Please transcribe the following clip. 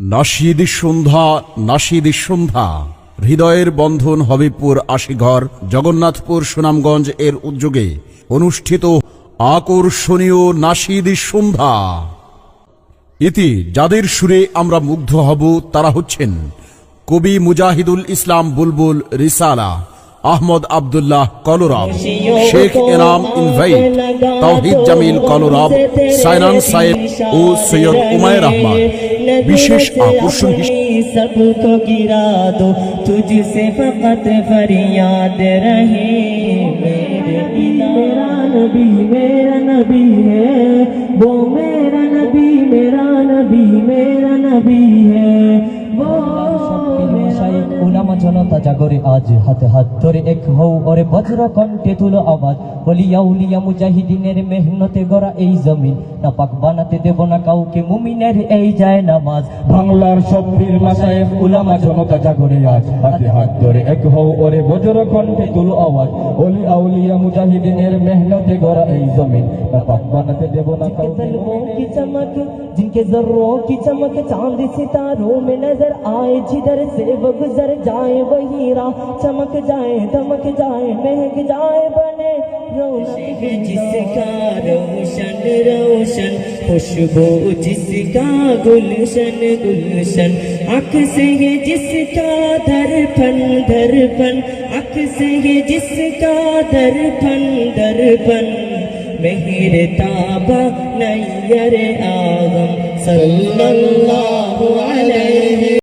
নাশিদ সন্ধ্যা নাশিদ সন্ধ্যা। হৃদয়ের বন্ধন হবিপুর আশিঘর, জগন্নাথপুর সুনামগঞ্জ এর উদ্যোগে অনুষ্ঠিত আকর্ষণীয় নাশিদ সন্ধ্যা। ইতি যাদের সুরে আমরা মুগ্ধ হব, তারা হচ্ছেন কবি মুজাহিদুল ইসলাম বুলবুল রিসালা। احمد عبداللہ کالوراب، شیخ انعام انویٹ توحید جمیل کالوراب، سائنان امائر احمد بیشش آکرشن ہی سب کو گرا دو، تجھ سے فقط فریاد রহে میرا نبی میرا نبی ہے۔ وہ میرا نبی میرا نبی میرا نبی ہے জনতা জাগরে আজ হাতে হাত ধরে এক হও ওরে বজ্র কণ্ঠে তুলো আওয়াজ হলিয়া উলিয়া মুজাহিদিনের মেহনতে গড়া এই জমিন না পাক বানাতে দেব না কাউকে মুমিনের এই যায় নামাজ বাংলার সব পীর মাসায়েখ উলামা জনতা জাগরে আজ হাতে হাত ধরে এক হও ওরে বজ্র কণ্ঠে তুলো আওয়াজ ওলি আউলিয়া মুজাহিদিনের মেহনতে গড়া এই জমিন না পাক বানাতে দেব না जिनके কাউকে तलवों की चमक जिनके जर्रों की चमक चांद सितारों में नजर आए जिधर से वो गुजर जाए वही राह चमक जाए दमक जाए महक जाए बने जिसका रोशन रोशन। खुशबू जिसका गुलशन गुलशन। अख से ये जिसका दर्पण दर्पण। आँख से ये जिसका दर्पण दर्पण। मेहर ताबा नैयर आगम। सल्लल्लाहु अलैहि